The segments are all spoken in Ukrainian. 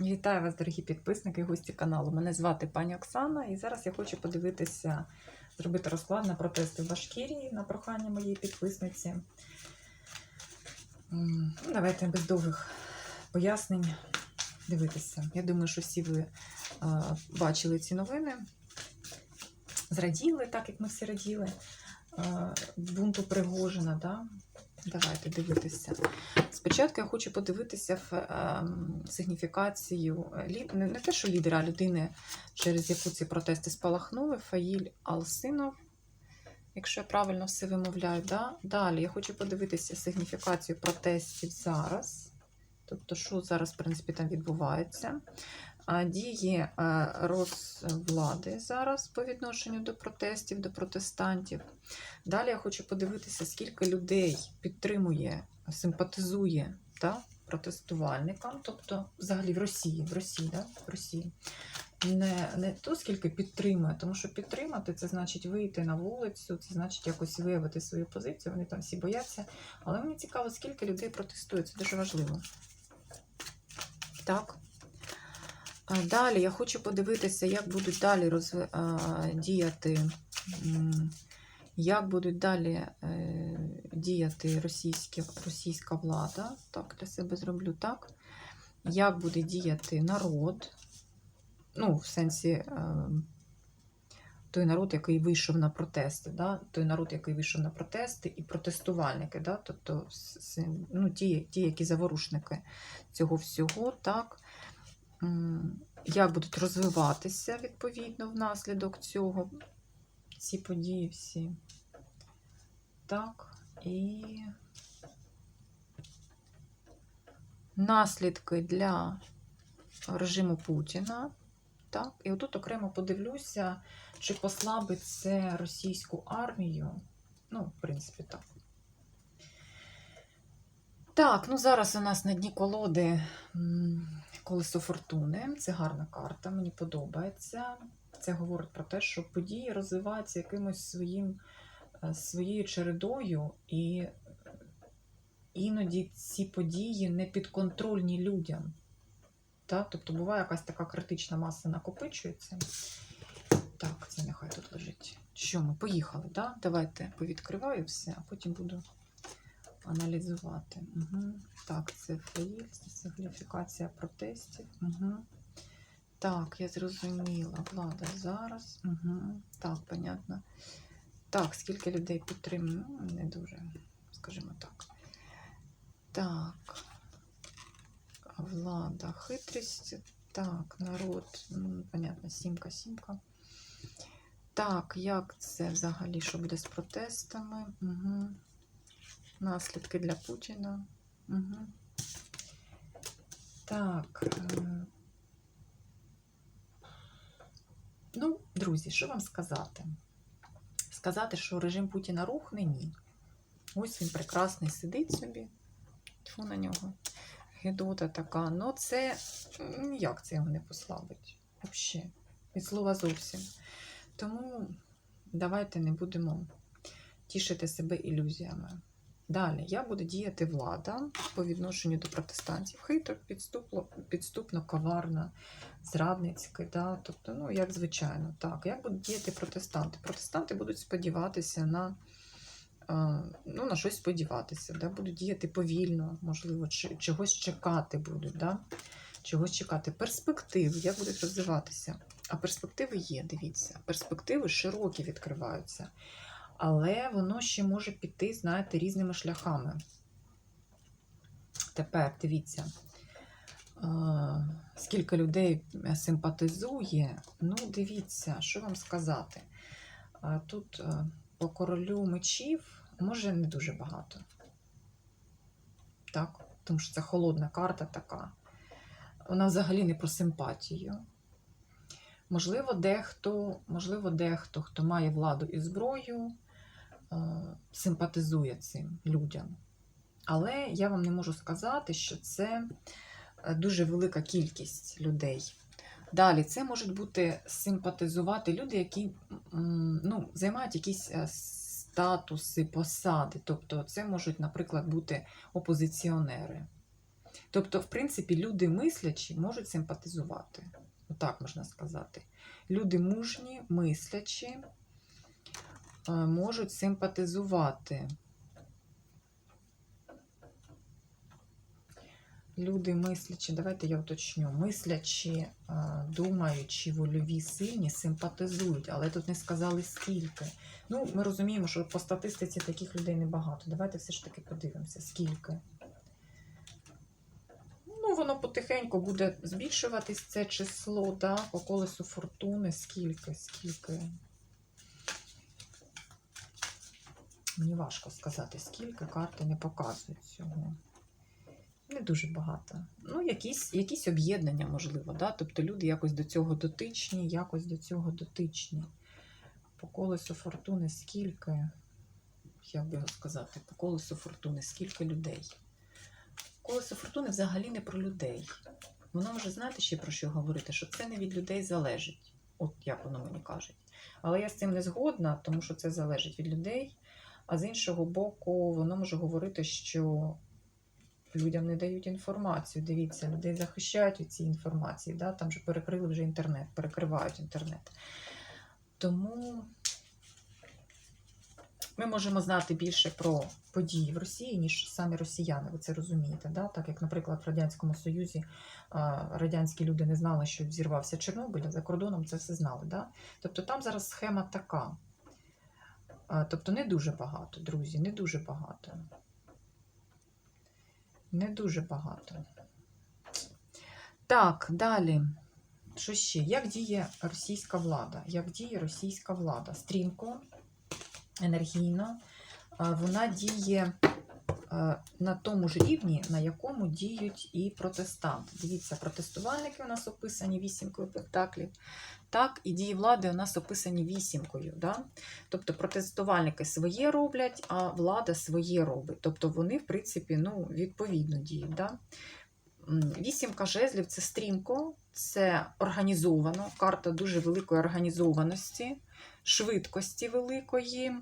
Вітаю вас, дорогі підписники і гості каналу. Мене звати пані Оксана, і зараз я хочу подивитися, зробити розклад на протести в Башкірії на прохання моєї підписниці. Ну, Давайте без довгих пояснень дивитися. Я думаю, що всі ви е, бачили ці новини, зраділи, так як ми всі раділи. Е, бунту Пригожина, да? Давайте дивитися. Спочатку я хочу подивитися в е, сигніфікацію не, не те, що лідера, а людини, через яку ці протести спалахнули, Фаїль Алсинов, якщо я правильно все вимовляю. Да? Далі я хочу подивитися сигніфікацію протестів зараз. Тобто, що зараз, в принципі, там відбувається. Дії розвлади зараз по відношенню до протестів, до протестантів. Далі я хочу подивитися, скільки людей підтримує, симпатизує та, протестувальникам, тобто взагалі в Росії, в Росії, да? в Росії. Не, не то, скільки підтримує, тому що підтримати це значить вийти на вулицю, це значить якось виявити свою позицію. Вони там всі бояться. Але мені цікаво, скільки людей протестує, це дуже важливо. Так. Далі я хочу подивитися, як будуть далі розви... діяти. як будуть далі е, діяти російські, російська влада, так, для себе зроблю так. Як буде діяти народ, ну, в сенсі е, той народ, який вийшов на протести, да? той народ, який вийшов на протести, і протестувальники, да? тобто ну, ті, ті, які заворушники цього всього, так. Як будуть розвиватися відповідно внаслідок цього ці події всі. Так, і наслідки для режиму Путіна. Так, і отут окремо подивлюся, чи послабить це російську армію. Ну, в принципі, так. Так, ну зараз у нас на дні колоди колесо фортуни. Це гарна карта, мені подобається. Це говорить про те, що події розвиваються якимось своїм, е, своєю чередою, і іноді ці події не підконтрольні людям. Так? Тобто буває якась така критична маса накопичується. Так, це нехай тут лежить. Що ми? Поїхали, да? Давайте повідкриваю все, а потім буду аналізувати. Угу. Так, це фаїл, це сигніфікація протестів. Угу. Так, я зрозуміла. Влада зараз. Угу. Так, понятно. Так, скільки людей підтримує? Ну, не дуже, скажімо так. Так. Влада, хитрість. Так, народ. Ну, понятно, сімка, сімка. Так, як це взагалі, що буде з протестами? Угу. Наслідки для Путіна. Угу. Так. е, Ну, друзі, що вам сказати? Сказати, що режим Путіна рухне, ні. Ось він прекрасний сидить собі. Тьфу на нього. Гедота така. Ну, це ніяк це його не послабить. Взагалі. Від слова зовсім. Тому давайте не будемо тішити себе ілюзіями. Далі, як буде діяти влада по відношенню до протестантів? Хитро, підступно, підступно коварно, зрадницьки, да? тобто, ну, як звичайно, так. Як будуть діяти протестанти? Протестанти будуть сподіватися на, е, ну, на щось сподіватися, да? будуть діяти повільно, можливо, чогось чекати будуть. Да? Чогось чекати. Перспективи, як будуть розвиватися? А перспективи є, дивіться. Перспективи широкі відкриваються. Але воно ще може піти, знаєте, різними шляхами. Тепер дивіться, е, скільки людей симпатизує. Ну, дивіться, що вам сказати. Е, Тут е, по королю мечів може не дуже багато. Так? Тому що це холодна карта така. Вона взагалі не про симпатію. Можливо, дехто, можливо, дехто, хто має владу і зброю, симпатизує цим людям. Але я вам не можу сказати, що це е, дуже велика кількість людей. Далі, це можуть бути симпатизувати люди, які ну, займають якісь е, статуси, посади. Тобто, це можуть, наприклад, бути опозиціонери. Тобто в принципі, люди мислячі можуть симпатизувати. Отак можна сказати. Люди мужні, мислячі е, можуть симпатизувати. Люди мислячі, давайте я уточню, мислячі, е, думаючі, вольові, сильні, симпатизують, але тут не сказали скільки. Ну, ми розуміємо, що по статистиці таких людей небагато. Давайте все ж таки подивимося, скільки. Ну, воно потихеньку буде збільшуватись це число, да, по колесу фортуни. Скільки, скільки. Мені важко сказати, скільки карти не показують цього. Не дуже багато. Ну, якісь, якісь об'єднання, можливо, да? тобто люди якось до цього дотичні, якось до цього дотичні. По колесу фортуни скільки, як би сказати, по колесу фортуни скільки людей. Колесо фортуни взагалі не про людей. Воно може знаєте ще про що говорити, що це не від людей залежить, от як воно мені кажуть. Але я з цим не згодна, тому що це залежить від людей. А з іншого боку, воно може говорити, що людям не дають інформацію. Дивіться, людей захищають від цієї інформації. Да? Там же перекрили вже інтернет, перекривають інтернет. Тому ми можемо знати більше про події в Росії, ніж самі росіяни. Ви це розумієте. Да? Так як, наприклад, в Радянському Союзі радянські люди не знали, що взірвався Чорнобиль, а за кордоном це все знали. Да? Тобто там зараз схема така. Тобто не дуже багато, друзі, не дуже багато. Не дуже багато. Так, далі. Що ще? Як діє російська влада? Як діє російська влада? Стрімко, енергійно. Вона діє на тому ж рівні, на якому діють і протестанти. Дивіться, протестувальники у нас описані вісімкою пентаклів. Так, і дії влади у нас описані вісімкою. Да? Тобто протестувальники своє роблять, а влада своє робить. Тобто вони, в принципі, ну, відповідно діють. Да? Вісімка жезлів це стрімко, це організовано, карта дуже великої організованості, швидкості великої,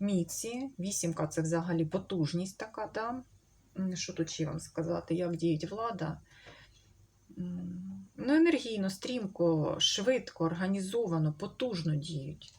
міці. Вісімка це взагалі потужність така. Да? Що тут ще вам сказати? Як діє влада? Ну, енергійно, стрімко, швидко, організовано, потужно діють.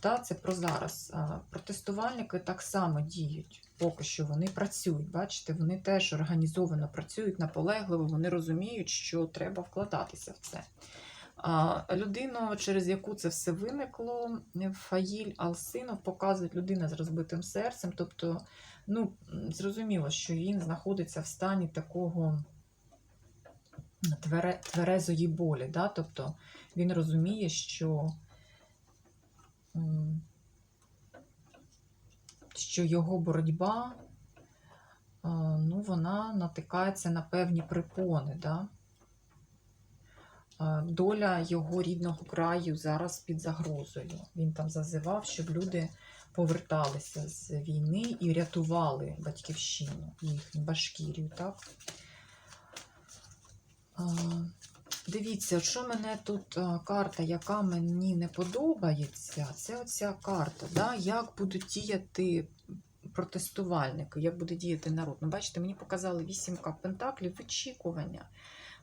Та, це про зараз. Протестувальники так само діють. Поки що вони працюють. Бачите, вони теж організовано працюють наполегливо, вони розуміють, що треба вкладатися в це. Людину, через яку це все виникло, Фаїль Алсинов показує людина з розбитим серцем. Тобто, ну, зрозуміло, що він знаходиться в стані такого твере- тверезої болі. Да? Тобто він розуміє, що, що його боротьба ну, вона натикається на певні препони. Да? А, Доля його рідного краю зараз під загрозою. Він там зазивав, щоб люди поверталися з війни і рятували батьківщину, їхню Башкірію. Так? Дивіться, що мене тут карта, яка мені не подобається, це оця карта, да? як будуть діяти протестувальники, як буде діяти народ. Ну, бачите, мені показали вісімка пентаклів, вичікування.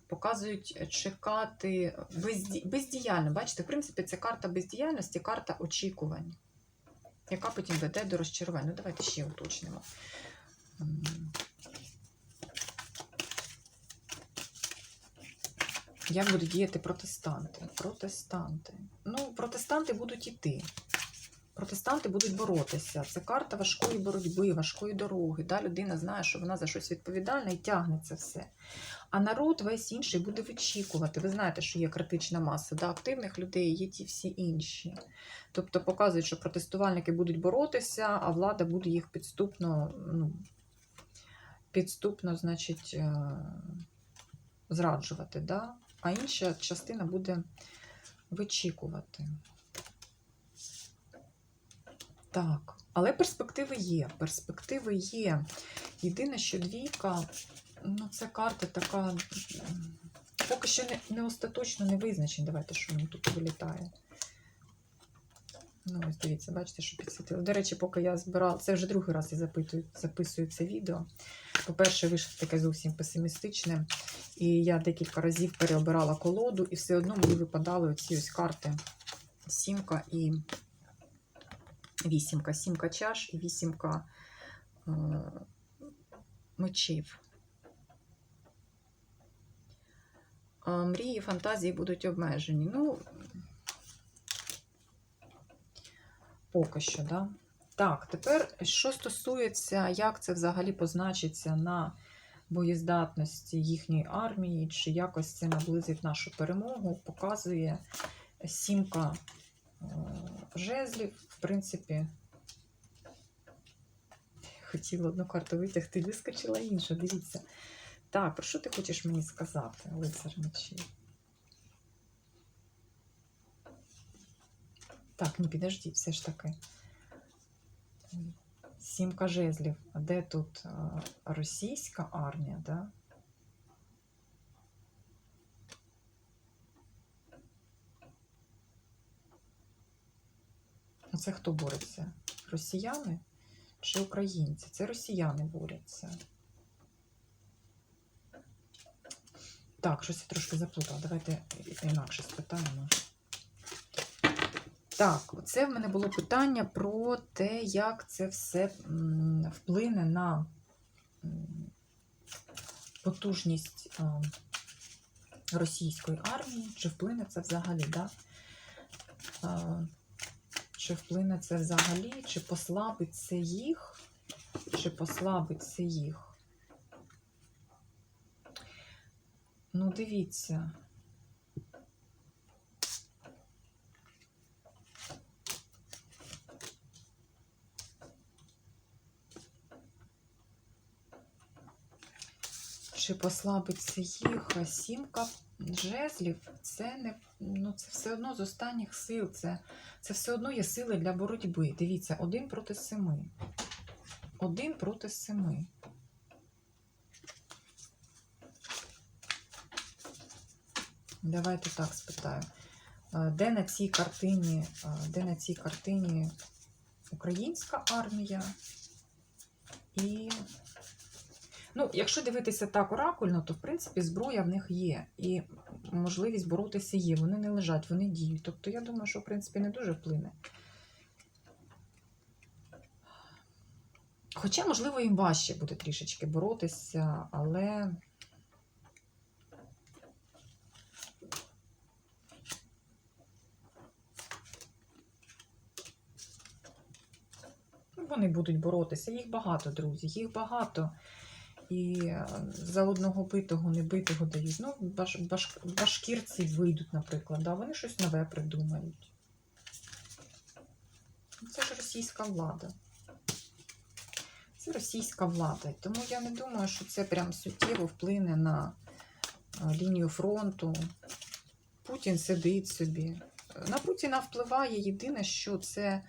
Показують е, чекати безді... бездіяльно. Бачите, в принципі, це карта бездіяльності, карта очікувань, яка потім веде до розчарування. Ну, давайте ще уточнимо. Як будуть діяти протестанти? Протестанти. Ну, протестанти будуть іти. Протестанти будуть боротися. Це карта важкої боротьби, важкої дороги. Да? Людина знає, що вона за щось відповідальна і тягне це все. А народ весь інший буде вичікувати. Ви знаєте, що є критична маса да? активних людей, є ті всі інші. Тобто показують, що протестувальники будуть боротися, а влада буде їх підступно, ну, підступно, значить, е, зраджувати. Да? а інша частина буде вичікувати. Так, але перспективи є. Перспективи є. Єдине, що двійка, ну, це карта така, поки що не, не остаточно не визначена. Давайте, що мені тут вилітає. Ну, ось дивіться, бачите, що підсвітило. До речі, поки я збирала, це вже другий раз я запитую, записую це відео. По-перше, вийшло таке зовсім песимістичне. І я декілька разів переобирала колоду, і все одно мені випадали оці ось карти. Сімка і вісімка. Сімка чаш і вісімка е- мечів. А Мрії, фантазії будуть обмежені. Ну, поки що, да? Так, тепер, що стосується, як це взагалі позначиться на боєздатності їхньої армії, чи якось це наблизить нашу перемогу, показує сімка е, жезлів. В принципі, хотіла одну карту витягти, вискочила інша, дивіться. Так, про що ти хочеш мені сказати, лицар мечів? Так, ну підождіть, все ж таки. Сімка жезлів. Де тут е, російська армія, да? Це хто бореться? Росіяни чи українці? Це росіяни борються. Так, щось я трошки заплутала. Давайте інакше спитаємо. Так, це в мене було питання про те, як це все вплине на потужність російської армії. Чи вплине це взагалі, да? Чи вплине це взагалі, чи послабить це їх, чи послабить це їх? Ну, дивіться. Чи послабиться їх сімка жезлів? Це не ну це все одно з останніх сил. Це, це все одно є сили для боротьби. Дивіться, один проти семи. Один проти семи. Давайте так спитаю. Е, Де на цій картині, е, де на цій картині українська армія? І, ну, якщо дивитися так оракульно, то в принципі зброя в них є. І можливість боротися є. Вони не лежать, вони діють. Тобто, я думаю, що в принципі не дуже вплине. Хоча, можливо, їм важче буде трішечки боротися, але. Вони будуть боротися. Їх багато, друзі, їх багато. І е, за одного битого, не битого дають. Ну, баш, баш, башкірці вийдуть, наприклад. Да? Вони щось нове придумають. Це ж російська влада. Це російська влада. Тому я не думаю, що це прям суттєво вплине на е, лінію фронту. Путін сидить собі. На Путіна впливає єдине, що це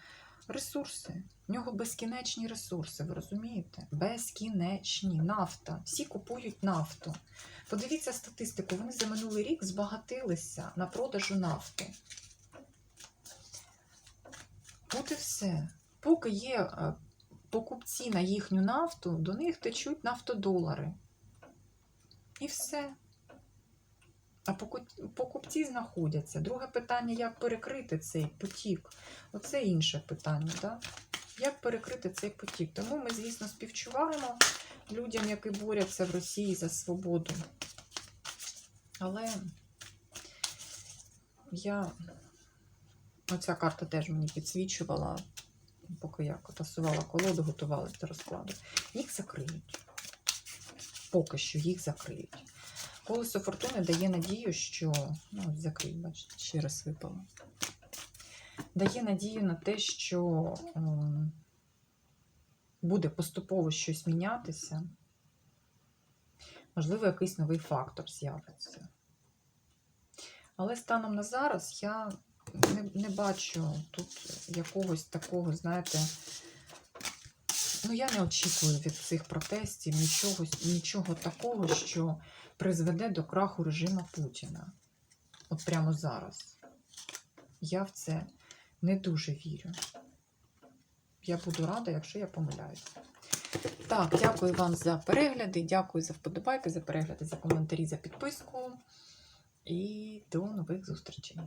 ресурси. В нього безкінечні ресурси, ви розумієте? Безкінечні. Нафта. Всі купують нафту. Подивіться статистику, вони за минулий рік збагатилися на продажу нафти. От і все. Поки є е, покупці на їхню нафту, до них течуть нафтодолари. І все. А покупці знаходяться. Друге питання, як перекрити цей потік. Оце інше питання, да? Як перекрити цей потік? Тому ми, звісно, співчуваємо людям, які борються в Росії за свободу. Але я оця карта теж мені підсвічувала, поки я тасувала колоду, готувалася до розкладу. Їх закриють. Поки що їх закриють. Колесо фортуни дає надію, що. Ну, от бачите, ще раз випало. Дає надію на те, що е, буде поступово щось мінятися. Можливо, якийсь новий фактор з'явиться. Але станом на зараз я не, не бачу тут якогось такого, знаєте, ну я не очікую від цих протестів нічого, нічого такого, що призведе до краху режиму Путіна. От прямо зараз. Я в це Не дуже вірю. Я буду рада, якщо я помиляюся. Так, дякую вам за перегляди, дякую за вподобайки, за перегляди, за коментарі, за підписку. І до нових зустрічей.